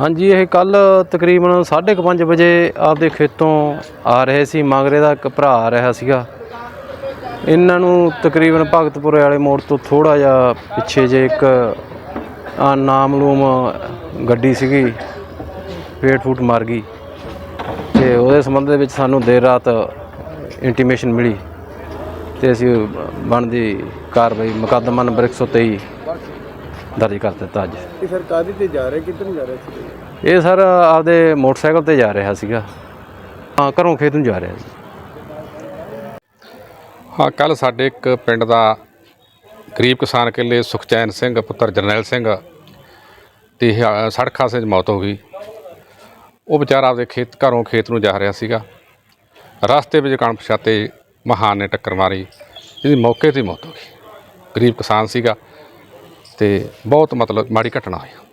ਹਾਂਜੀ, ਇਹ ਕੱਲ ਤਕਰੀਬਨ 5:30 ਵਜੇ ਆਪਦੇ ਖੇਤੋਂ ਆ ਰਹੇ ਸੀ। ਮਗਰੇ ਦਾ ਇੱਕ ਭਰਾ ਆ ਰਿਹਾ ਸੀਗਾ। ਇਹਨਾਂ ਨੂੰ ਤਕਰੀਬਨ ਭਗਤਪੁਰੇ ਵਾਲੇ ਮੋੜ ਤੋਂ ਥੋੜਾ ਜਿਹਾ ਪਿੱਛੇ ਜੇ ਇੱਕ ਆ ਨਾਮਲੂਮ ਗੱਡੀ ਸੀਗੀ ਫੇਟ ਫੂਟ ਮਾਰ ਗਈ ਤੇ ਉਹਦੇ ਸੰਬੰਧ ਦੇ ਵਿੱਚ ਸਾਨੂੰ ਦੇਰ ਰਾਤ ਇੰਟੀਮੇਸ਼ਨ ਮਿਲੀ ਤੇ ਅਸੀਂ ਬਣਦੀ ਕਾਰਵਾਈ ਮੁਕੱਦਮਾ ਨੰਬਰ 123 ਦਰਜ ਕਰ ਦਿੱਤਾ ਅੱਜ। ਇਹ ਸਰ ਕਾਹਦੇ ਤੇ ਜਾ ਰਹੇ ਕਿੱਧਰ ਨੂੰ ਜਾ ਰਹੇ ਸੀ? ਇਹ ਸਰ ਆਪਦੇ ਮੋਟਰਸਾਈਕਲ ਤੇ ਜਾ ਰਿਹਾ ਸੀਗਾ। ਹਾਂ ਘਰੋਂ ਖੇਤ ਨੂੰ ਜਾ ਰਿਹਾ ਸੀ। ਹਾਂ ਕੱਲ ਸਾਡੇ ਇੱਕ ਪਿੰਡ ਦਾ ਗਰੀਬ ਕਿਸਾਨ ਕਿੱਲੇ ਸੁਖਚੈਨ ਸਿੰਘ ਪੁੱਤਰ ਜਰਨੈਲ ਸਿੰਘ ਦੀ ਹ- ਸੜਕ ਹਾਦਸੇ 'ਚ ਮੌਤ ਹੋ ਗਈ। ਉਹ ਵਿਚਾਰਾ ਆਪਦੇ ਖੇਤ ਘਰੋਂ ਖੇਤ ਨੂੰ ਜਾ ਰਿਹਾ ਸੀਗਾ। ਰਸਤੇ ਵਿੱਚ ਕਣਪਛਾਤੇ ਮਹਾਨ ਨੇ ਟੱਕਰ ਮਾਰੀ। ਜਿਹਦੀ ਮੌਕੇ ਤੇ ਹੀ ਮੌਤ ਹੋ ਗਈ। ਗਰੀਬ ਕਿਸਾਨ ਸੀਗਾ। ਤੇ ਬਹੁਤ ਮਤਲਬ ਮਾੜੀ ਘਟਨਾ ਹੋਈ।